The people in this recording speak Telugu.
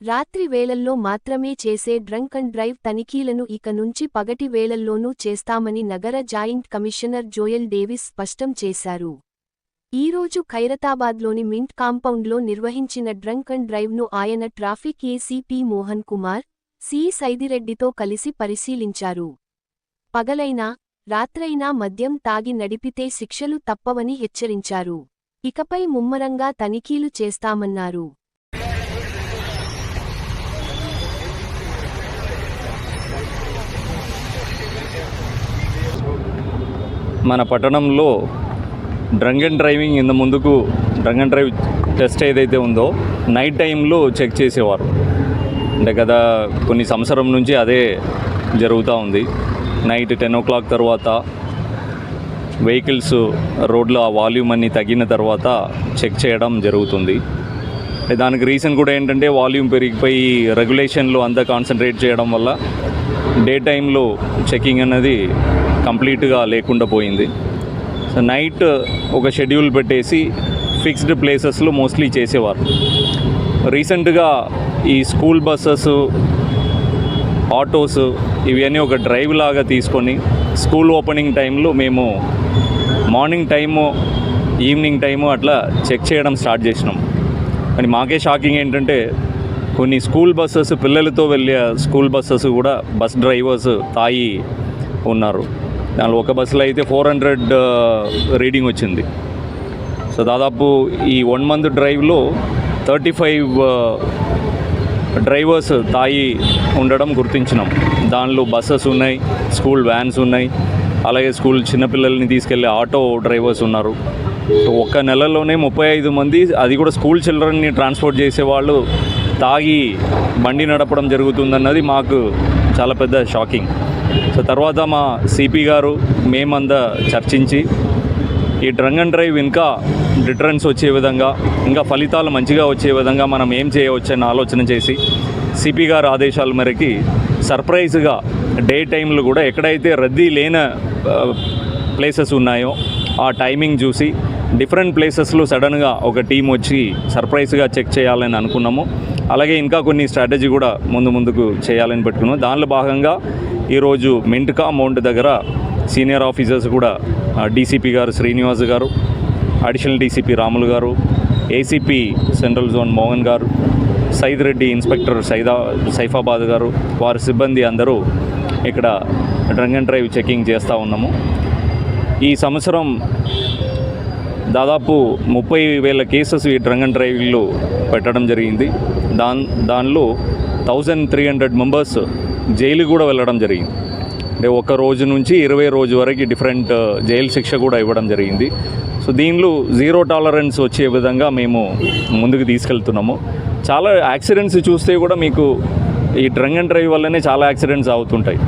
రాత్రి వేళల్లో మాత్రమే చేసే డ్రంక్ అండ్ డ్రైవ్ తనిఖీలను ఇక నుంచి పగటి వేళల్లోనూ చేస్తామని నగర జాయింట్ కమిషనర్ జోయల్ డేవిస్ స్పష్టం చేశారు. ఈరోజు ఖైరతాబాద్లోని మింట్ కాంపౌండ్లో నిర్వహించిన డ్రంక్ అండ్ డ్రైవ్ను ఆయన traffic ACP Mohan Kumar C సైదిరెడ్డితో కలిసి పరిశీలించారు. పగలైనా రాత్రైనా మద్యం తాగి నడిపితే శిక్షలు తప్పవని హెచ్చరించారు. ఇకపై ముమ్మరంగా తనిఖీలు చేస్తామన్నారు. మన పట్టణంలో డ్రంక్ అండ్ డ్రైవింగ్ ఇంత ముందుకు డ్రంక్ అండ్ డ్రైవ్ టెస్ట్ ఏదైతే ఉందో నైట్ టైంలో చెక్ చేసేవారు. అంటే కదా కొన్ని సంవత్సరం నుంచి అదే జరుగుతూ ఉంది. నైట్ టెన్ ఓ క్లాక్ తర్వాత వెహికల్స్ రోడ్లో ఆ వాల్యూమ్ అన్ని తగ్గిన తర్వాత చెక్ చేయడం జరుగుతుంది. దానికి రీజన్ కూడా ఏంటంటే వాల్యూమ్ పెరిగిపోయి రెగ్యులేషన్లో అంతా కాన్సన్ట్రేట్ చేయడం వల్ల డే టైంలో చెకింగ్ అనేది కంప్లీట్గా లేకుండా పోయింది. సో నైట్ ఒక షెడ్యూల్ పెట్టేసి ఫిక్స్డ్ ప్లేసెస్లో మోస్ట్లీ చేసేవారు. రీసెంట్గా ఈ స్కూల్ బస్సెస్ ఆటోస్ ఇవన్నీ ఒక డ్రైవ్ లాగా తీసుకొని స్కూల్ ఓపెనింగ్ టైంలో మేము మార్నింగ్ టైము ఈవినింగ్ టైము అట్లా చెక్ చేయడం స్టార్ట్ చేసినాం. కానీ మాకే షాకింగ్ ఏంటంటే కొన్ని స్కూల్ బస్సెస్ పిల్లలతో వెళ్ళే స్కూల్ బస్సెస్ కూడా బస్ డ్రైవర్స్ తాయి ఉన్నారు. దానిలో ఒక బస్సులో అయితే ఫోర్ హండ్రెడ్ రీడింగ్ వచ్చింది. సో దాదాపు ఈ వన్ మంత్ డ్రైవ్లో థర్టీ ఫైవ్ డ్రైవర్స్ తాయి ఉండడం గుర్తించినాం. దానిలో బస్సెస్ ఉన్నాయి స్కూల్ వ్యాన్స్ ఉన్నాయి అలాగే స్కూల్ చిన్నపిల్లల్ని తీసుకెళ్ళే ఆటో డ్రైవర్స్ ఉన్నారు. సో ఒక్క నెలలోనే ముప్పై ఐదు మంది అది కూడా స్కూల్ చిల్డ్రన్ని ట్రాన్స్పోర్ట్ చేసే వాళ్ళు తాగి బండి నడపడం జరుగుతుందన్నది మాకు చాలా పెద్ద షాకింగ్. సో తర్వాత మా సిపి గారు మేమంతా చర్చించి ఈ డ్రంగ్ అండ్ డ్రైవ్ ఇంకా డిటరెన్స్ వచ్చే విధంగా ఇంకా ఫలితాలు మంచిగా వచ్చే విధంగా మనం ఏం చేయవచ్చు అని ఆలోచన చేసి సిపి గారు ఆదేశాల మేరకి సర్ప్రైజ్గా డే టైంలో కూడా ఎక్కడైతే రద్దీ లేని ప్లేసెస్ ఉన్నాయో ఆ టైమింగ్ చూసి డిఫరెంట్ ప్లేసెస్లో సడన్గా ఒక టీం వచ్చి సర్ప్రైజ్గా చెక్ చేయాలని అనుకున్నాము. అలాగే ఇంకా కొన్ని స్ట్రాటజీ కూడా ముందు ముందుకు చేయాలని పెట్టుకున్నాము దానిలో భాగంగా ఈరోజు మింట్కా మౌంట్ దగ్గర సీనియర్ ఆఫీసర్స్ కూడా డీసీపీ గారు శ్రీనివాస్ గారు అడిషనల్ డీసీపీ రాములు గారు ఏసీపీ సెంట్రల్ జోన్ మోహన్ గారు సైద్ రెడ్డి ఇన్స్పెక్టర్ సైదా సైఫాబాద్ గారు వారి సిబ్బంది అందరూ ఇక్కడ డ్రంగ్ అండ్ డ్రైవ్ చెకింగ్ చేస్తూ ఉన్నాము. ఈ సంవత్సరం దాదాపు ముప్పై వేల కేసెస్ ఈ డ్రంగ్ అండ్ డ్రైవ్లో పెట్టడం జరిగింది. దాన్ దానిలో thousand three hundred members jail కూడా వెళ్ళడం జరిగింది. అంటే ఒక రోజు నుంచి ఇరవై రోజు వరకు డిఫరెంట్ జైలు శిక్ష కూడా ఇవ్వడం జరిగింది. సో దీనిలో జీరో టాలరెన్స్ వచ్చే విధంగా మేము ముందుకు తీసుకెళ్తున్నాము. చాలా యాక్సిడెంట్స్ చూస్తే కూడా మీకు ఈ డ్రంగ్ అండ్ డ్రైవ్ వల్లనే చాలా యాక్సిడెంట్స్ అవుతుంటాయి.